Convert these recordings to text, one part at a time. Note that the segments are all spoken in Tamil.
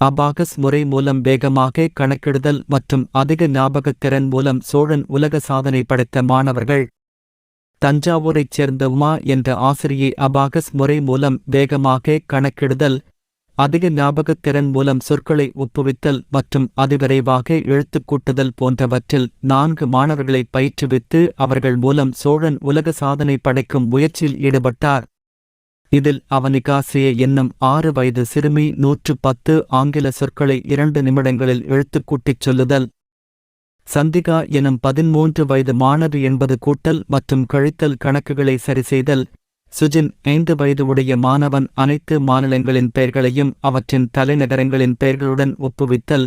abacus முறை மூலம் வேகமாக கணக்கிடுதல் மற்றும் அதிக ஞாபகத்திறன் மூலம் சோழன் உலக சாதனை படைத்த மாணவர்கள். தஞ்சாவூரைச் சேர்ந்த உமா என்ற ஆசிரியை அபாகஸ் முறை மூலம் வேகமாக கணக்கிடுதல் அதிக ஞாபகத்திறன் மூலம் சொற்களை ஒப்புவித்தல் மற்றும் அதிவிரைவாக எழுத்துக் கூட்டுதல் போன்றவற்றில் நான்கு மாணவர்களை பயிற்றுவித்து அவர்கள் மூலம் சோழன் உலக சாதனை படைக்கும் முயற்சியில் ஈடுபட்டார். இதில் அவனிகாசிய என்னும் ஆறு வயது சிறுமி நூற்று பத்து ஆங்கில சொற்களை இரண்டு நிமிடங்களில் எழுத்துக்கூட்டிச் சொல்லுதல். சந்திகா எனும் பதிமூன்று வயது மாணவி என்பது கூட்டல் மற்றும் கழித்தல் கணக்குகளை சரிசெய்தல். சுஜின் ஐந்து வயது உடைய மாணவன் அனைத்து மாநிலங்களின் பெயர்களையும் அவற்றின் தலைநகரங்களின் பெயர்களுடன் ஒப்புவித்தல்.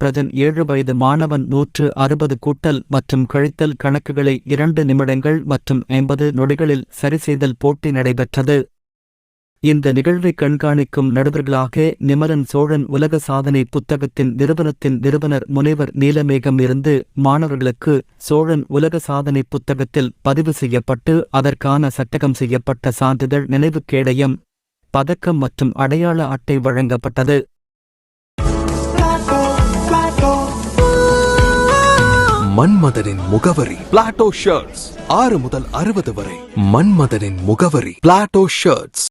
பிரஜன் ஏழு வயது மாணவன் நூற்று அறுபது கூட்டல் மற்றும் கழித்தல் கணக்குகளை இரண்டு நிமிடங்கள் மற்றும் ஐம்பது நொடிகளில் சரிசெய்தல் போட்டி நடைபெற்றது. இந்த நிகழ்வை கண்காணிக்கும் நடுவர்களாக நிமலன் சோழன் உலக சாதனை புத்தகத்தின் நிறுவனத்தின் நிறுவனர் முனைவர் நீலமேகம் இருந்து மாணவர்களுக்கு சோழன் உலக சாதனை புத்தகத்தில் பதிவு செய்யப்பட்டு அதற்கான சட்டகம் செய்யப்பட்ட சான்றிதழ் நினைவு கேடயம் பதக்கம் மற்றும் அடையாள அட்டை வழங்கப்பட்டது. மன்மதனின் முகவரி பிளாட்டோ ஷர்ட்ஸ் ஆறு முதல் அறுபது வரை. மன்மதனின் முகவரி பிளாட்டோ ஷர்ட்ஸ்